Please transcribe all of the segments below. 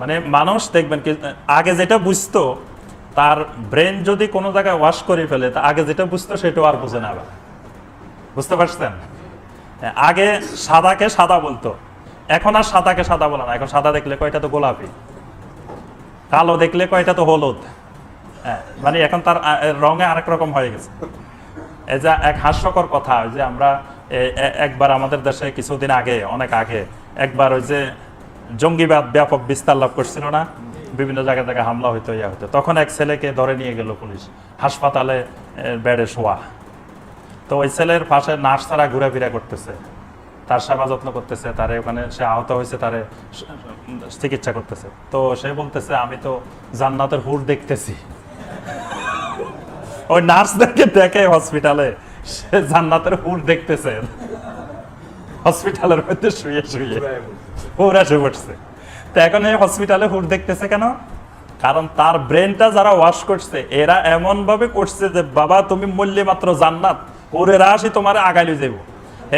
মানে মানুষ দেখবেন কি আগে যেটা বুঝতো তার ব্রেন যদি কোনো জায়গায় ওয়াশ করে ফেলে তা আগে যেটা বুঝতো সেটাও আর বুঝে না বুঝতে পারছেন? আগে সাদাকে সাদা বলতো। এখন আর সাদাকে সাদা বলে না। এখন সাদা দেখলে কয়টা তো গোলাপি। কালো দেখলে কয়টা তো হলুদ। হ্যাঁ, মানে এখন তার রঙে আরেক রকম হয়ে গেছে। এই যে এক হাস্যকর কথা যে আমরা একবার আমাদের দেশে কিছুদিন আগে অনেক আগে একবার ওই যে জঙ্গিবাদ ব্যাপক বিস্তার লাভ করছিল না। বিভিন্ন জায়গায় জায়গায় হামলা হইতো, ইয়া হইতো। তখন এক ছেলেকে ধরে নিয়ে গেল পুলিশ। হাসপাতালে বেডে শোয়া। তো ওই ছেলের পাশে নার্স তারা ঘোরাফেরা করতেছে। তার সেবা যত্ন করতেছে, তারে ওখানে সে আহত হয়েছে, তারে চিকিৎসা করতেছে। তো সে বলতেছে, আমি তো জান্নাতের হুর দেখতেছি। ওই নার্সদেরকে দেখে হসপিটালে, সে জান্নাতের হুর দেখতেছে। হসপিটালের মধ্যে শুয়ে শুয়ে। হুরা শুয়ে পড়ছে তো এখন এই হসপিটালে হুর দেখতেছে কেন? কারণ তার ব্রেনটা যারা ওয়াশ করছে, এরা এমন ভাবে করছে যে, বাবা, তুমি মূল্যে মাত্র জান্নাত। হুরেরা আসি তোমার আগাইলে যাব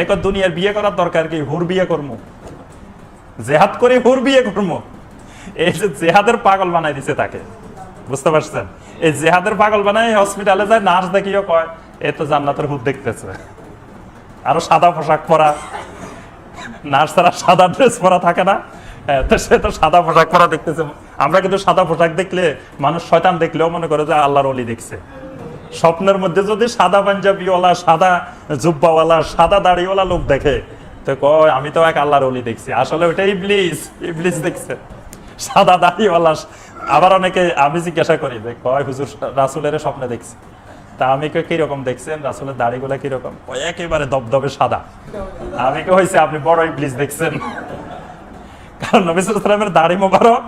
এখন দুনিয়ার বিয়ে করার দরকার কি? হুর বিয়ে করব জেহাদ করে হুর বিয়ে করব এই যে জেহাদের পাগল বানাই দিছে তাকে। বুঝতে পারছেন? এই জেহাদের পাগল বানাই হসপিটালে যায়, নার্স দেখিও কয়, এ তো জান্নাতের হুর দেখতেছে। আরও সাদা পোশাক পরা। নার্সারা সাদা ড্রেস পরা থাকে না। তো সে তো সাদা পোশাক পরা দেখতেছে। আমরা কিন্তু সাদা পোশাক দেখলে, মানুষ শয়তান দেখলেও মনে করে যে আল্লাহর অলি দেখছে। স্বপ্নের মধ্যে যদি সাদা পাঞ্জাবিওয়ালা, সাদা জুব্বাওয়ালা, সাদা দাড়িওয়ালা লোক দেখে, তো কয়, আমি তো এক আল্লাহর অলি দেখছি। আসলে ওটা ইবলিস ইবলিস দেখছে। সাদা দাড়িওয়ালা, আবার অনেকে আমি জিজ্ঞাসা করি যে, কয়, হুজুর, রাসুলের স্বপ্নে দেখছি? তা আমি কই কীরকম দেখছেন? রাসুলের দাড়িগুলা কীরকম? একেবারে দবদবে সাদা। আমি কে হয়েছে আপনি বড় ইবলিস দেখছেন। কারণ নবী সালামের দাড়ি মোবারক,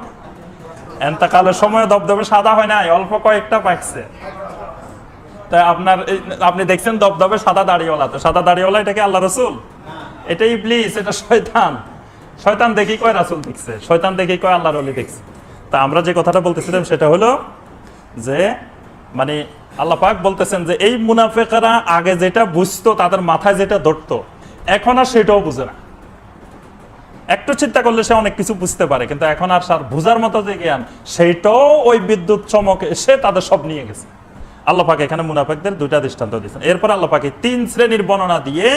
এন্তকালের সময় দবদবে সাদা হয় নাই, অল্প কয়েকটা পাকছে। তাই আপনার আপনি দেখছেন দবদবে সাদা দাড়িওয়ালা, তো সাদা দাড়িওয়ালা এটা কি আল্লাহ রসুল? এটা ইবলিস, এটা শয়তান। শয়তান দেখি কয় রাসুল দেখছে? শয়তান দেখি কয় আল্লাহর অলি দেখছে? তা আমরা যে কথাটা বলতেছিলাম সেটা হলো যে মানে আল্লাহ পাক বলতেছেন যে, এই মুনাফেকারা আগে যেটা বুঝতো, তাদের মাথায় যেটা ধরতো, এখন আর সেটাও বুঝে না। একটু চিন্তা করলে সে অনেক কিছু বুঝতে পারে, কিন্তু এখন আর সার বুঝার মতো যে জ্ঞান, সেইটাও ওই বিদ্যুৎ চমকে, সে তাদের সব নিয়ে গেছে। আল্লাহ পাক এখানে মুনাফেকদের দুইটা দৃষ্টান্ত দিয়েছেন। এরপর আল্লাহ পাকে তিন শ্রেণির বর্ণনা দিয়ে,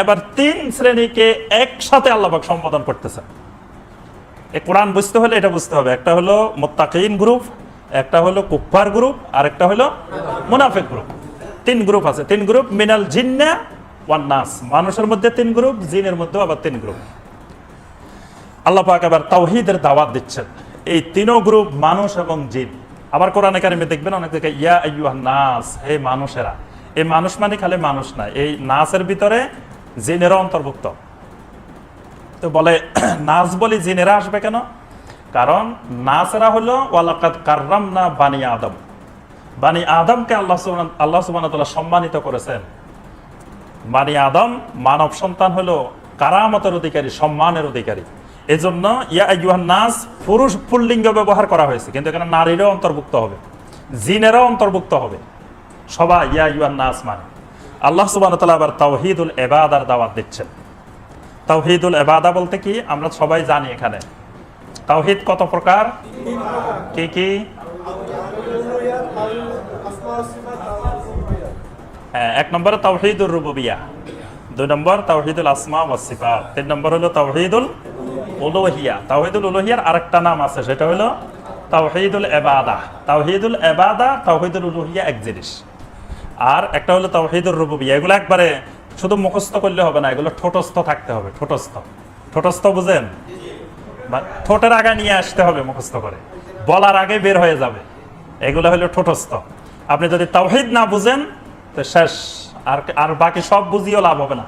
এবার তিন শ্রেণীকে একসাথে আল্লাহ পাক সম্বোধন করতেছেন। এই কোরআন বুঝতে হলে এটা বুঝতে হবে। একটা হলো মোত্তাকিন গ্রুপ একটা হলো কুফার গ্রুপ আর একটা হলো মুনাফেক গ্রুপ। তিন গ্রুপ আছে। তিন গ্রুপ, মিনাল জিন্না ওয়ান নাস। মানুষের মধ্যে তিন গ্রুপ, জিনের মধ্যেও আবার তিন গ্রুপ। আল্লাহ পাক আবার তাওহীদের দাওয়াত দিচ্ছেন। এই তিনো গ্রুপ মানুষ এবং জিন। আবার কোরআনে কারিমে দেখবেন অনেক জায়গায়, ইয়া আইয়ুহান নাস, হে মানুষেরা। এই মানুষ মানে খালি মানুষ না, এই নাসের ভিতরে জিনেরও অন্তর্ভুক্ত। তো বলে নাচ বলি জিনেরা আসবে কেন? কারণ নাচরা হলো ওয়ালাকাত কার্রাম না বানি আদম। বানি আদমকে আল্লাহ আল্লাহ সুবাহ সম্মানিত করেছেন। বানি আদম মানব সন্তান হলো কারামতের অধিকারী, সম্মানের অধিকারী। এই জন্য ইয়া নাস পুরুষ পুল্লিঙ্গ ব্যবহার করা হয়েছে, কিন্তু এখানে নারীরও অন্তর্ভুক্ত হবে, জিনেরও অন্তর্ভুক্ত হবে। সবাই ইয়া আইয়ুহান নাস মানে। আল্লাহ সুবাহ আবার তাওহিদুল এবাদার দাওয়াত দিচ্ছেন। তাওহিদুল এবাদা বলতে কি? আমরা সবাই জানি এখানে। তাওহিদ কত প্রকার কি কি এক নম্বরে তাওহিদুল রুবুবিয়া দুই নম্বর তাওহিদুল আসমা ওয়াস সিফাত তিন নম্বর হলো তাওহিদুল উলুহিয়া তাওহিদুল উলুহিয়ার আরেকটা নাম আছে সেটা হলো তাওহিদুল এবাদা তাওহিদুল এবাদা তাওহিদুল উলুহিয়া এক জিনিস আর একটা হলো তাওহিদুর রুবুবিয়া এগুলো একবারে শুধু মুখস্থ করলে হবে না এগুলো ঠোঁটস্থ থাকতে হবে ঠোঁটস্থ ঠোটস্থ বুঝেন ঠোঁটের আগে নিয়ে আসতে হবে মুখস্থ করে। বলার আগে বের হয়ে যাবে। এগুলো হলো ঠোঁটস্থ। আপনি যদি তাওহিদ না বুঝেন, তো শেষ। আর আর বাকি সব বুঝিয়েও লাভ হবে না।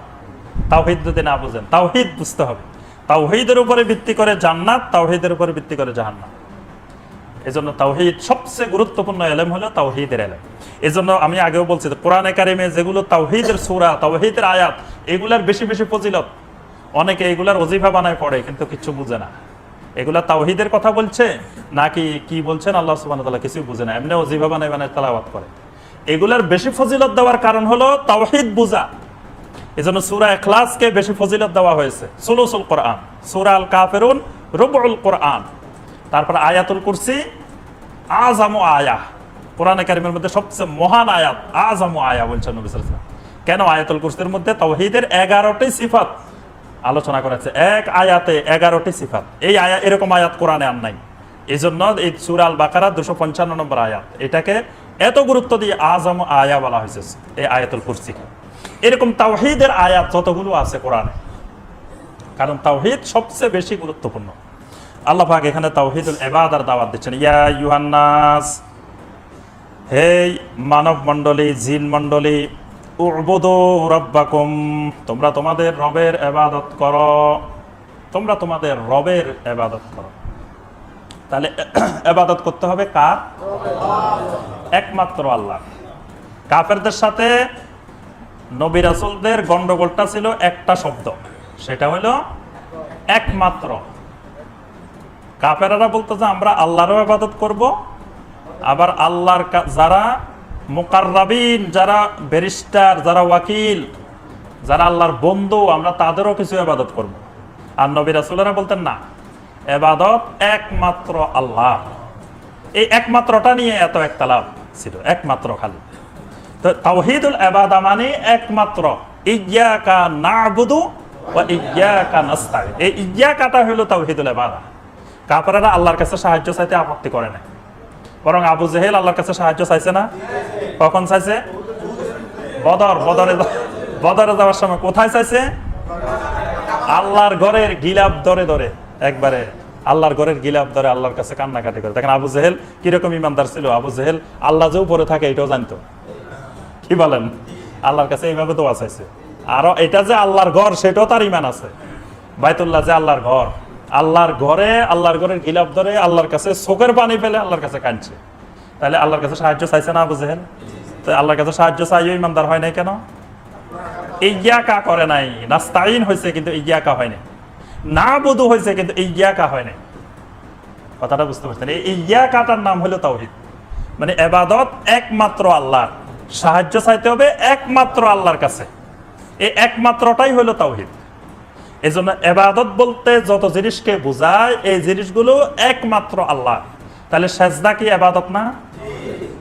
তাওহিদ যদি না বুঝেন, তাওহিদ বুঝতে হবে। তাওহিদের উপরে ভিত্তি করে জান্নাত, তাওহিদের উপরে ভিত্তি করে জাহান্নাত এই জন্য তাওহিদ সবচেয়ে গুরুত্বপূর্ণ এলেম হলো তাওহিদের এলেম। এই জন্য আমি আগেও বলছি কোরআনে কারিমে যেগুলো তাওহিদের সুরা, তাওহিদের আয়াত, এগুলার বেশি বেশি ফজিলত। অনেকে এগুলার অজিফা বানায় পড়ে, কিন্তু কিছু বুঝে না। এগুলা তাওহিদের কথা বলছে, নাকি কি বলছেন আল্লাহ সুবহানাহু ওয়া তাআলা কিছুই বুঝে না এমনি অজিফা বানায় বানায় তেলাওয়াত করে। এগুলার বেশি ফজিলত দেওয়ার কারণ হলো তাওহিদ বুঝা। এই জন্য সুরা এখলাসকে বেশি ফজিলত দেওয়া হয়েছে। সুলুসুল কোরআন, সুরা আল কাফেরুন রুবুল কোরআন। তারপর আয়াতুল কুরসি আজামু আয়া। কোরআনে কারিমের মধ্যে সবচেয়ে মহান আয়াত আজামু আয়া বলছেন নবী সাল্লাল্লাহু কেন আয়াতুল কুরসির মধ্যে তাওহিদের এগারোটি সিফাত? আলোচনা করেছে। এক আয়াতে এগারোটি সিফাত। এই আয়া, এরকম আয়াত কোরআনে আর নাই। এই জন্য এই সুরা আল বাকারা দুশো পঞ্চান্ন নম্বর আয়াত। এটাকে এত গুরুত্ব দিয়ে আজম আয়া বলা হয়েছে এই আয়াতুল কুরসিকে এরকম তাওহিদের আয়াত যতগুলো আছে কোরআনে। কারণ তাওহিদ সবচেয়ে বেশি গুরুত্বপূর্ণ। আল্লাহ পাক এখানে তাওহীদুল ইবাদার দাওয়াত দিচ্ছেন। ইয়া ইউহান্নাস হে মানব মণ্ডলী জিন মণ্ডলী তোমরা তোমাদের রবের এবাদত করো। তোমরা তোমাদের রবের এবাদত করো। তাহলে এবাদত করতে হবে কার? একমাত্র আল্লাহ। কাফেরদের সাথে নবী রাসূলদের গন্ডগোলটা ছিল একটা শব্দ। সেটা হলো একমাত্র। কাফেরারা বলতো যে আমরা আল্লাহরও ইবাদত করব, আবার আল্লাহর যারা মুকাররাবিন, যারা ব্যারিস্টার, যারা ওয়াকিল, যারা আল্লাহর বন্ধু, আমরা তাদেরও কিছু ইবাদত করব। আর নবী রাসূলেরা বলতেন, না এবাদত একমাত্র আল্লাহ। এই একমাত্রটা নিয়ে এত একতালাপ ছিল, একমাত্র খালি। তো তাওহীদুল ইবাদা মানে একমাত্র, ইয়্যাকা না'বুদু ওয়া ইয়্যাকা নাস্তাইন এই ইয়্যাকাটা হলো তাওহীদুল ইবাদা। কাফেররা আল্লাহর কাছে সাহায্য চাইতে আপত্তি করে না বরং আবু জেহেল আল্লাহর কাছে সাহায্য চাইছে না? কখন চাইছে? বদর, বদরে বদরে যাওয়ার সময় কোথায় চাইছে? আল্লাহর ঘরের গিলাপ ধরে ধরে, একবারে আল্লাহর ঘরের গিলাপ ধরে আল্লাহর কাছে কান্নাকাটি করে। দেখেন আবু জেহেল কীরকম ইমানদার ছিল? আবু জেহেল আল্লাহ যে উপরে থাকে, এটাও জানতো। কি বলেন? আল্লাহর কাছে এইভাবে দোয়া চাইছে। আরও এটা যে আল্লাহর ঘর, সেটাও তার ইমান আছে। বাইতুল্লাহ যে আল্লাহর ঘর। আল্লাহর ঘরে, আল্লাহর ঘরের গিলাপ ধরে আল্লাহর কাছে চোখের পানি ফেলে আল্লাহর কাছে কাঁদছে। তাহলে আল্লাহর কাছে সাহায্য চাইছে না জেহেল তো আল্লাহর কাছে সাহায্য চাইও, ইমানদার হয় নাই কেন? ইয়াকা করে নাই। নাস্তাইন হয়েছে কিন্তু ইয়াকা হয় নাই। না বধু হয়েছে কিন্তু ইয়াকা হয় নাই। কথাটা বুঝতে পারছেন? এই ইয়াকাটার নাম হলো তাওহিদ। মানে এবাদত একমাত্র আল্লাহ সাহায্য চাইতে হবে একমাত্র আল্লাহর কাছে। এই একমাত্রটাই হলো তাওহিদ। এই জন্য এবাদত বলতে যত জিনিসকে বোঝায়, এই জিনিসগুলো একমাত্র আল্লাহ। তাহলে সেজদা কি এবাদত না?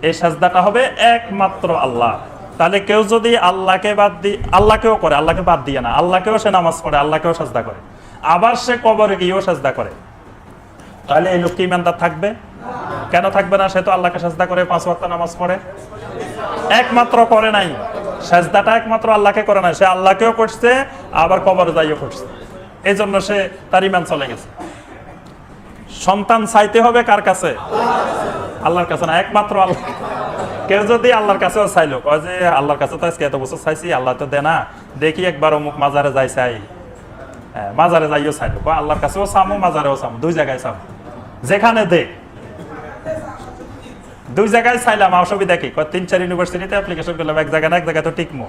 এই সাজদাটা হবে একমাত্র আল্লাহ। তাহলে কেউ যদি আল্লাহকে বাদ দি, আল্লাহকেও করে, আল্লাহকে বাদ দিয়ে না, আল্লাহকেও সে নামাজ পড়ে, আল্লাহকেও সাজদা করে। আবার সে কবরে গিয়েও সাজদা করে। তাহলে এই লোক কি ইমানদার থাকবে? কেন থাকবে না? সে তো আল্লাহকে সাজদা করে, পাঁচ ওয়াক্ত নামাজ পড়ে। একমাত্র করে নাই। সাজদাটা একমাত্র আল্লাহকে করে না সে আল্লাহকেও করছে আবার কবরে যাইও করছে। এই জন্য সে তার ইমান চলে গেছে। সন্তান চাইতে হবে কার কাছে? আল্লাহর কাছে না একমাত্র আল্লাহ। কেউ যদি আল্লাহর কাছেও চাইলো কয় যে আল্লাহর কাছে তো আজকে এত বছর চাইছি আল্লাহ তো দে না দেখি একবার অমুক মাজারে যাই চাই। হ্যাঁ, মাজারে যাইও চাইলো। কয় আল্লাহর কাছেও চামো মাজারেও চামো দুই জায়গায় চামো। যেখানে দে। দুই জায়গায় চাইলাম অসুবিধা কি তিন, চার ইউনিভার্সিটিতে অ্যাপ্লিকেশন করলাম, এক জায়গায় না, এক জায়গায় তো টিকমো।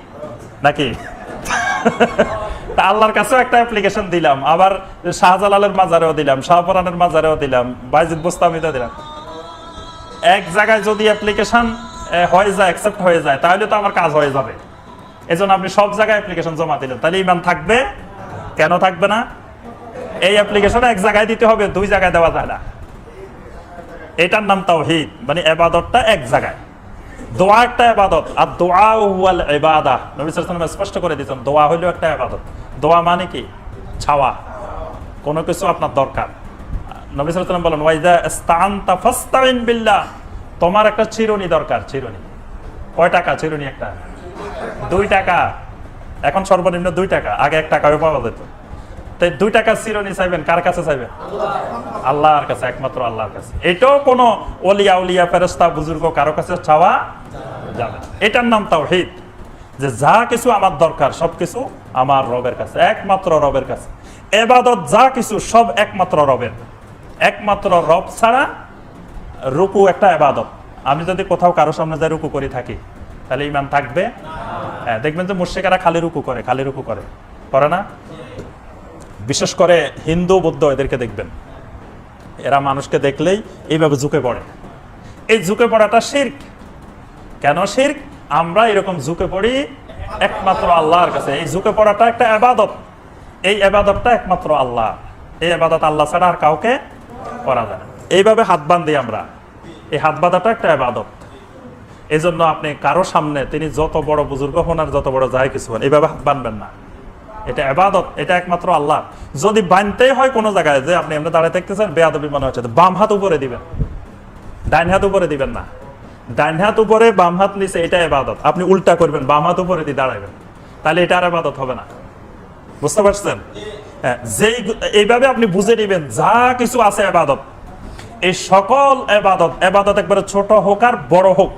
নাকি? তা আল্লাহর কাছেও একটা অ্যাপ্লিকেশন দিলাম, আবার শাহজালালের মাজারেও দিলাম, শাহপরানের মাজারেও দিলাম, বাইজিদ বোস্তামিতে দিলাম। এক জায়গায় যদি অ্যাপ্লিকেশন হয়ে যায় অ্যাকসেপ্ট হয়ে যায়, তাহলে তো আমার কাজ হয়ে যাবে। এজন্য আপনি সব জায়গায় অ্যাপ্লিকেশন জমা দিলেন। তাহলে ইমান থাকবে? কেন থাকবে না? এই অ্যাপ্লিকেশন এক জায়গায় দিতে হবে, দুই জায়গায় দেওয়া যায় না। এটার নাম তাওহীদ মানে এবাদতটা এক জায়গায়। দোয়া একটা এবাদত, আর দোয়া হুয়াল এবাদা নবী সাল্লাল্লাহু স্পষ্ট করে দিতেন দোয়া হলো একটা এবাদত। দোয়া মানে কি? ছাওয়া। কোনো কিছু আপনার দরকার। নবী ওয়াসাল্লাম বলেন ওয়াইদা ইস্তাআনতা ফাস্তাইন বিল্লাহ। তোমার একটা চিরুনি দরকার, চিরুনি। কয় টাকা? চিরুনি একটা। দুই টাকা। এখন সর্বনিম্ন দুই টাকা। আগে এক টাকা পাওয়া যেত। তো এই দুই টাকা চিরুনি চাইবেন, কার কাছে চাইবেন আল্লাহর কাছে, একমাত্র আল্লাহর কাছে। এটাও কোনো অলিয়া উলিয়া ফেরস্তা বুজুর্গ কারও কাছে চাওয়া যাবে এটার নাম তাওহীদ, যে যা কিছু আমার দরকার, সব কিছু আমার রবের কাছে, একমাত্র রবের কাছে। এবাদত যা কিছু, সব একমাত্র রবের। একমাত্র রব ছাড়া রুকু একটা এবাদত। আমি যদি কোথাও কারও সামনে যাই রুকু করে থাকি, তাহলে ইমান থাকবে? হ্যাঁ দেখবেন যে মুর্শিকারা খালি রুকু করে, খালি রুকু করে। করে না? বিশেষ করে হিন্দু, বৌদ্ধ এদেরকে দেখবেন। এরা মানুষকে দেখলেই এইভাবে ঝুঁকে পড়ে। এই ঝুঁকে পড়াটা শির্ক। কেন শির্ক? আমরা এরকম ঝুঁকে পড়ি একমাত্র আল্লাহর কাছে। এই ঝুঁকে পড়াটা একটা আবাদত। এই আবাদতটা একমাত্র আল্লাহ। এই আবাদত আল্লাহ ছাড়া আর কাউকে করা যায় এইভাবে হাত বান্ধি আমরা। এই হাত বাঁধাটা একটা আবাদত। এই জন্য আপনি কারও সামনে তিনি যত বড় বুজুর্গ হন আর যত বড় যায় কিছু হন, এইভাবে হাত বানবেন না। এটা আবাদত এটা একমাত্র আল্লাহ। যদি বানতেই হয় কোনো জায়গায় যে আপনি এমনি দাঁড়িয়ে থাকতেছেন বেয়াদবি মনে হচ্ছে বাম হাত উপরে দিবেন। ডাইন হাত উপরে দিবেন না। ডাইন হাত উপরে বাম হাত নিচে এটা আবাদত আপনি উল্টা করবেন বাম হাত উপরে দিয়ে দাঁড়াবেন তাহলে এটা আর আবাদত হবে না। বুঝতে পারছেন? হ্যাঁ, যেই এইভাবে আপনি বুঝে নেবেন যা কিছু আছে আবাদত এই সকল এবাদত এবাদত একবারে ছোট হোক আর বড় হোক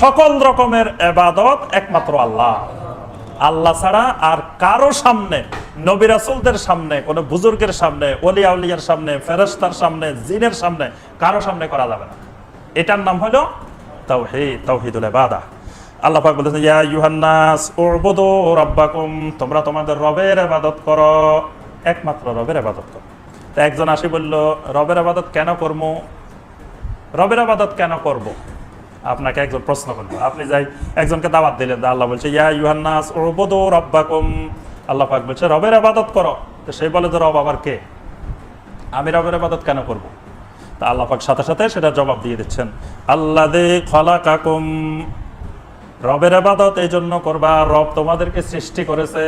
সকল রকমের এবাদত একমাত্র আল্লাহ। আল্লাহ ছাড়া আর কারও সামনে, নবী রাসূলদের সামনে, কোন বুজুর্গের সামনে ওলিয়া উলিয়ার সামনে, ফেরেশতার সামনে, জিনের সামনে কারও সামনে করা যাবে না। এটার নাম হলো তাওহীদ, তাওহীদুল ইবাদা। আল্লাহ ইয়া তোমরা তোমাদের রবের একমাত্র রবের ইবাদত করো। তো একজন আসি বলল, রবের আবাদত কেন করব রবের আবাদত কেন করব? আপনাকে একজন প্রশ্ন করল আপনি যাই একজনকে দাওয়াত দিলেন আল্লাহ বলছে, ইয়া ইউহান্নাস উবুদু রাব্বাকুম। আল্লাহ পাক বলছে, রবের আবাদত করো। তো সে বলে যে রব আবার কে? আমি রবের আবাদত কেন করব? তা আল্লাহ পাক সাথে সাথে সেটা জবাব দিয়ে দিচ্ছেন আল্লাহ দে খলাকাকুম। রবের আবাদত এই জন্য করবা, রব তোমাদেরকে সৃষ্টি করেছে।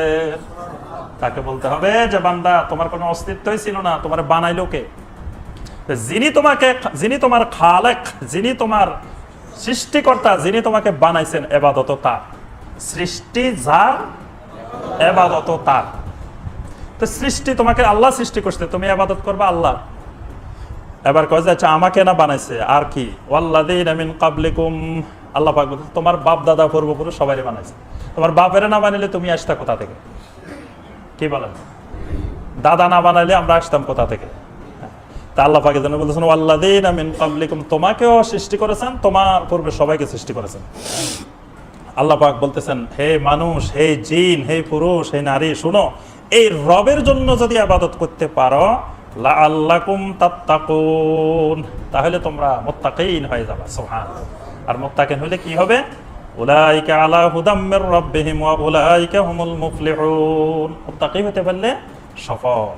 তাকে বলতে হবে যে, বান্দা, তোমার কোনো অস্তিত্বই ছিল না, তোমার বানাইলো কে? যিনি তোমাকে, যিনি তোমার খালেক, যিনি তোমার সৃষ্টিকর্তা যিনি তোমাকে বানাইছেন, এবাদত তার। সৃষ্টি যার, এবাদত তার। তো সৃষ্টি তোমাকে আল্লাহ সৃষ্টি করছে, তুমি আবাদত করবা আল্লাহ এবার কয় যে আচ্ছা আমাকে না বানাইছে, আর কি? কাবলিকুম আল্লাহ তোমার বাপ, দাদা, পূর্বপুরুষ সবাই বানাইছে। তোমার বাপের না বানাইলে তুমি আসতা কোথা থেকে? কি বলেন? দাদা না বানাইলে আমরা আসতাম কোথা থেকে? তা আল্লাহ পাকের জন্য বলতেছেন ওয়াল্লাদিন মিন কাবলিকুম তোমাকেও সৃষ্টি করেছেন, তোমার পূর্বে সবাইকে সৃষ্টি করেছেন। আল্লাহ পাক বলতেছেন, হে মানুষ, হে জিন, হে পুরুষ, হে নারী, শুনো, এই রবের জন্য যদি আবাদত করতে পারো, লাআল্লাকুম তাত্তাকুন, তাহলে তোমরা মুত্তাকিন হয়ে যাবে সুবহান আর মুত্তাকিন হলে কি হবে? উলাইকা আলা হুদাম মির রাব্বিহিম ওয়া উলাইকা হুমুল মুফলিহুন। মুত্তাকি হতে পারলে সফল।